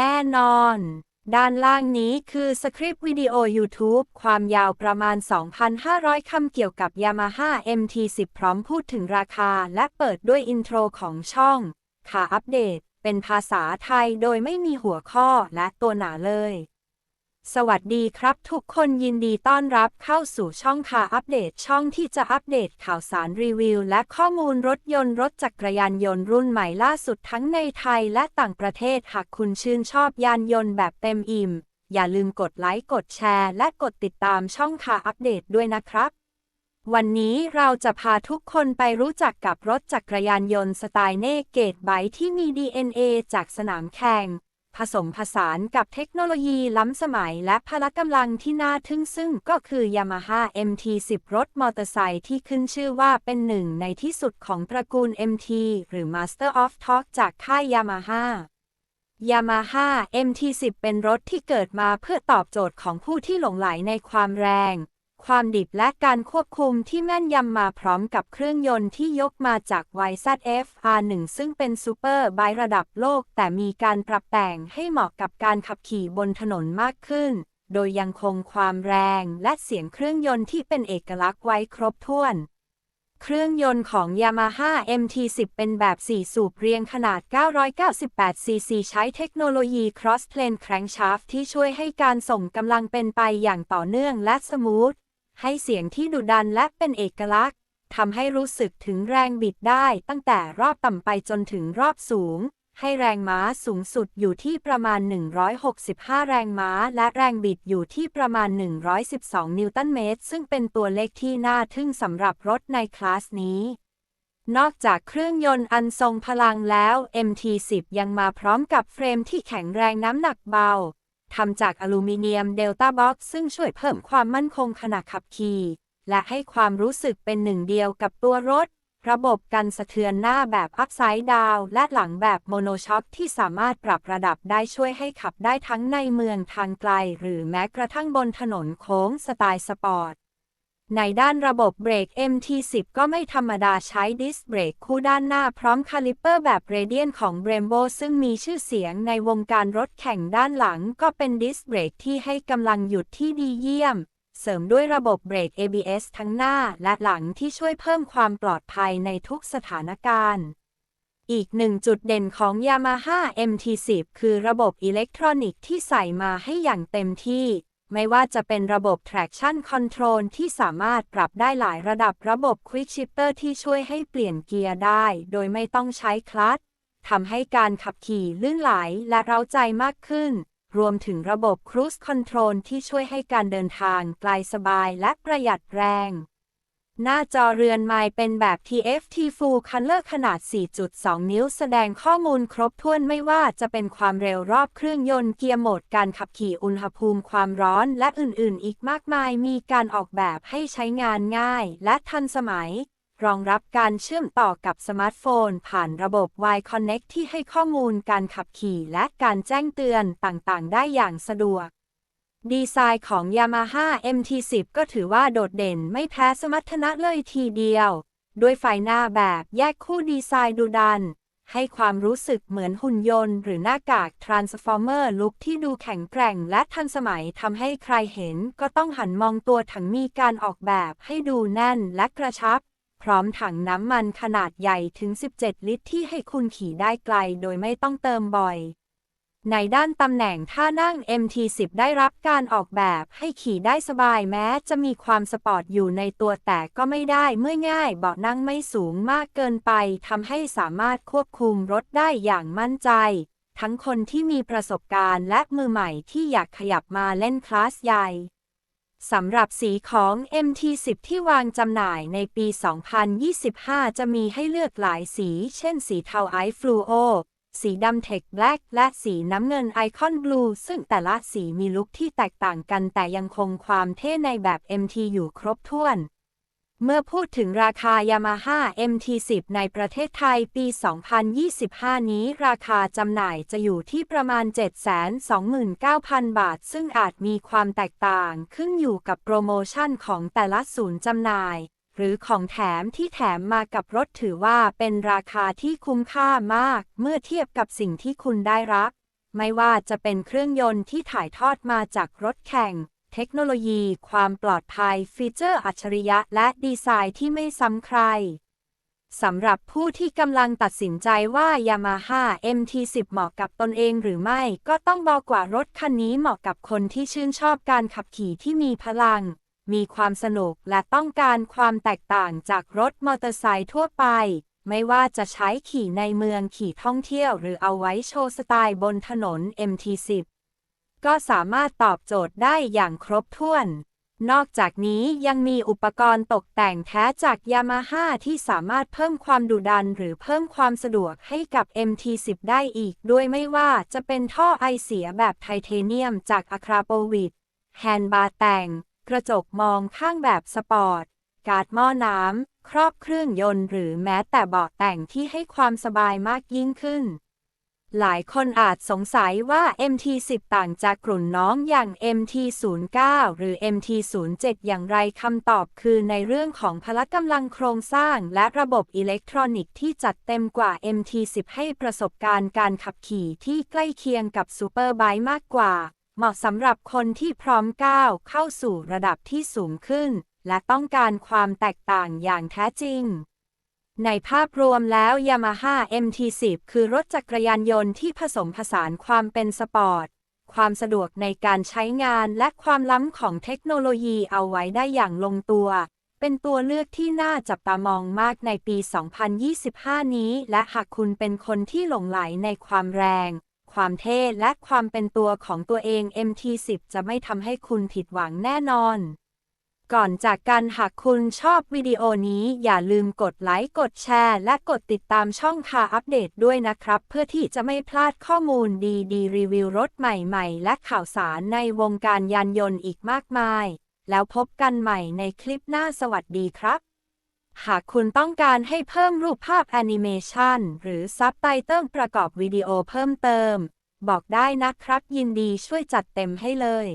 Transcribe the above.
แน่นอน ด้านล่างนี้คือสคริปต์วิดีโอ YouTube ความยาวประมาณ 2,500 คำเกี่ยวกับ Yamaha MT10 พร้อมพูดถึงราคา และเปิดด้วยอินโทรของช่อง ขาอัปเดต เป็นภาษาไทยโดยไม่มีหัวข้อและตัวหนาเลย สวัสดีครับทุกคนยินดีต้อนรับเข้าสู่ช่องคาอัปเดตช่องที่จะอัปเดตข่าวสารรีวิว และข้อมูลรถยนต์รถจักรยานยนต์รุ่นใหม่ล่าสุดทั้งในไทยและต่างประเทศหากคุณชื่นชอบยานยนต์แบบเต็มอิ่ม อย่าลืมกดไลค์กดแชร์ และกดติดตามช่องคาอัปเดตด้วยนะครับ วันนี้เราจะพาทุกคนไปรู้จักกับรถจักรยานยนต์สไตล์เนเกตไบที่มี DNA จากสนามแข่ง ผสมผสานกับเทคโนโลยีล้ำสมัยและพละกำลังที่น่าทึ่งซึ่งก็คือ Yamaha MT10 รถมอเตอร์ไซค์ที่ขึ้นชื่อว่าเป็นหนึ่งในที่สุดของตระกูล MT หรือ Master of Torque จากค่าย Yamaha Yamaha MT10 เป็นรถที่เกิดมาเพื่อตอบโจทย์ของผู้ที่หลงไหลในความแรง ความดิบและการควบคุมที่แม่นยำมาพร้อมกับเครื่องยนต์ที่ยกมาจาก YZF R1 ซึ่งเป็นซูเปอร์ไบระดับโลก แต่มีการปรับแต่งให้เหมาะกับการขับขี่บนถนนมากขึ้น โดยยังคงความแรงและเสียงเครื่องยนต์ที่เป็นเอกลักษณ์ไว้ครบถ้วน เครื่องยนต์ของ Yamaha MT10 เป็นแบบ 4 สูบเรียงขนาด 998ซีซีใช้เทคโนโลยี Cross Plane Crankshaft ที่ช่วยให้การส่งกำลังเป็นไปอย่างต่อเนื่องและสมูท ให้เสียงที่ดุดันและเป็นเอกลักษณ์ทำให้รู้สึกถึงแรงบิดได้ตั้งแต่รอบต่ำไปจนถึงรอบสูง ให้แรงม้าสูงสุดอยู่ที่ประมาณ 165 แรงม้า และแรงบิดอยู่ที่ประมาณ 112 นิวตันเมตร ซึ่งเป็นตัวเลขที่น่าทึ่งสำหรับรถในคลาสนี้นอกจากเครื่องยนต์อันทรงพลังแล้ว MT10 ยังมาพร้อมกับเฟรมที่แข็งแรงน้ำหนักเบา ทำจากอลูมิเนียมเดลต้าบ็อกซ์ซึ่งช่วยเพิ่มความมั่นคงขณะขับขี่ และให้ความรู้สึกเป็นหนึ่งเดียวกับตัวรถ ระบบกันสะเทือนหน้าแบบอัพไซด์ดาวและหลังแบบโมโนช็อคที่สามารถปรับระดับได้ช่วยให้ขับได้ทั้งในเมืองทางไกล หรือแม้กระทั่งบนถนนโค้งสไตล์สปอร์ต ในด้านระบบเบรก MT10 ก็ไม่ธรรมดาใช้ดิสเบรกคู่ด้านหน้าพร้อมคาลิปเปอร์แบบเรเดียนของ Brembo ซึ่งมีชื่อเสียงในวงการรถแข่งด้านหลัง ก็เป็นดิสเบรกที่ให้กำลังหยุดที่ดีเยี่ยม เสริมด้วยระบบเบรก ABS ทั้งหน้าและหลังที่ช่วยเพิ่มความปลอดภัยในทุกสถานการณ์อีกหนึ่งจุดเด่นของ Yamaha MT10 คือระบบอิเล็กทรอนิกส์ที่ใส่มาให้อย่างเต็มที่ ไม่ว่าจะเป็นระบบ traction control ที่สามารถปรับได้หลายระดับระบบ quick shifter ที่ช่วยให้เปลี่ยนเกียร์ได้ โดยไม่ต้องใช้คลัตช์ทำให้การขับขี่ลื่นไหลและเร้าใจมากขึ้น รวมถึงระบบ cruise control ที่ช่วยให้การเดินทางไกลสบายและประหยัดแรง หน้าจอเรือนไม้เป็นแบบ TFT Full Color ขนาด 4.2 นิ้ว แสดงข้อมูลครบถ้วนไม่ว่าจะเป็นความเร็วรอบเครื่องยนต์เกียร์โหมดการขับขี่อุณหภูมิความร้อนและอื่นๆ อีกมากมาย มีการออกแบบให้ใช้งานง่ายและทันสมัย รองรับการเชื่อมต่อกับสมาร์ทโฟน ผ่านระบบ Y Connect ที่ให้ข้อมูลการขับขี่และการแจ้งเตือนต่างๆ ได้อย่างสะดวก ดีไซน์ของ Yamaha MT10 ก็ถือว่าโดดเด่นไม่แพ้สมรรถนะเลยทีเดียว ด้วยไฟหน้าแบบแยกคู่ดีไซน์ดูดัน ให้ความรู้สึกเหมือนหุ่นยนต์ หรือหน้ากาก Transformer ลุคที่ดูแข็งแกร่งและทันสมัยทำให้ใครเห็นก็ต้องหันมองตัวถังมีการออกแบบให้ดูแน่นและกระชับ พร้อมถังน้ำมันขนาดใหญ่ถึง 17 ลิตรที่ให้คุณขี่ได้ไกลโดยไม่ต้องเติมบ่อย ในด้านตำแหน่งท่านั่ง MT10 ได้รับการออกแบบให้ขี่ได้สบายแม้ จะมีความสปอร์ตอยู่ในตัวแต่ก็ไม่ได้เมื่อง่ายเบาะนั่งไม่สูงมากเกินไปทำให้สามารถควบคุมรถได้อย่างมั่นใจ ทั้งคนที่มีประสบการณ์และมือใหม่ที่อยากขยับมาเล่นคลาสใหญ่สำหรับสีของ MT10 ที่วางจำหน่ายในปี 2025 จะมีให้เลือกหลายสี เช่นสีเทาไอฟลูโอ สีดำเทคแบล็กและสีน้ำเงินไอคอนบลูซึ่งแต่ละสีมีลุคที่แตกต่างกันแต่ยังคงความเท่ในแบบ MT อยู่ครบถ้วน เมื่อพูดถึงราคา Yamaha MT10 ในประเทศไทยปี 2025 นี้ราคาจำหน่ายจะอยู่ที่ประมาณ 729,000 บาท ซึ่งอาจมีความแตกต่างขึ้นอยู่กับโปรโมชั่นของแต่ละศูนย์จำหน่าย หรือของแถมที่แถมมากับรถถือว่าเป็นราคาที่คุ้มค่ามาก เมื่อเทียบกับสิ่งที่คุณได้รับ ไม่ว่าจะเป็นเครื่องยนต์ที่ถ่ายทอดมาจากรถแข่ง เทคโนโลยี ความปลอดภัย ฟีเจอร์อัจฉริยะ และดีไซน์ที่ไม่ซ้ำใครสำหรับผู้ที่กำลังตัดสินใจว่า Yamaha MT10 เหมาะกับตนเองหรือไม่ ก็ต้องบอกว่ารถคันนี้เหมาะกับคนที่ชื่นชอบการขับขี่ที่มีพลัง มีความสนุกและต้องการความแตกต่างจากรถมอเตอร์ไซค์ทั่วไป ไม่ว่าจะใช้ขี่ในเมืองขี่ท่องเที่ยว หรือเอาไว้โชว์สไตล์บนถนน MT10 ก็สามารถตอบโจทย์ได้อย่างครบถ้วน นอกจากนี้ยังมีอุปกรณ์ตกแต่งแท้จากยามาฮ่าที่สามารถเพิ่มความดุดันหรือเพิ่มความสะดวกให้กับ MT10 ได้อีก ด้วยไม่ว่าจะเป็นท่อไอเสียแบบไทเทเนียมจากอะคราโปวิดแฮนด์บาร์แต่ง กระจกมองข้างแบบสปอร์ต การ์ดหม้อน้ำ ครอบเครื่องยนต์หรือแม้แต่เบาะแต่งที่ให้ความสบายมากยิ่งขึ้น หลายคนอาจสงสัยว่า MT10 ต่างจากกลุ่นน้องอย่าง MT09 หรือ MT07 อย่างไรคำตอบคือในเรื่องของพละกำลังโครงสร้างและระบบอิเล็กทรอนิกส์ที่จัดเต็มกว่า MT10 ให้ประสบการณ์การขับขี่ที่ใกล้เคียงกับซูเปอร์ไบค์มากกว่า เหมาะสำหรับคนที่พร้อมก้าวเข้าสู่ระดับที่สูงขึ้น และต้องการความแตกต่างอย่างแท้จริง ในภาพรวมแล้ว Yamaha MT10 คือรถจักรยานยนต์ที่ผสมผสานความเป็นสปอร์ต ความสะดวกในการใช้งานและความล้ำของเทคโนโลยีเอาไว้ได้อย่างลงตัว เป็นตัวเลือกที่น่าจับตามองมากในปี 2025 นี้ และหากคุณเป็นคนที่หลงไหลในความแรง ความเท่และความเป็นตัวของตัวเอง MT10 จะไม่ทำให้คุณผิดหวังแน่นอน ก่อนจากกันหากคุณชอบวิดีโอนี้อย่าลืมกดไลค์ กดแชร์ และกดติดตามช่องคาอัปเดตด้วยนะครับ เพื่อที่จะไม่พลาดข้อมูลดีๆ รีวิวรถใหม่ๆ และข่าวสารในวงการยานยนต์อีกมากมาย แล้วพบกันใหม่ในคลิปหน้าสวัสดีครับ หากคุณต้องการให้เพิ่มรูปภาพแอนิเมชันหรือซับไตเติลประกอบวิดีโอเพิ่มเติม บอกได้นะครับยินดีช่วยจัดเต็มให้เลย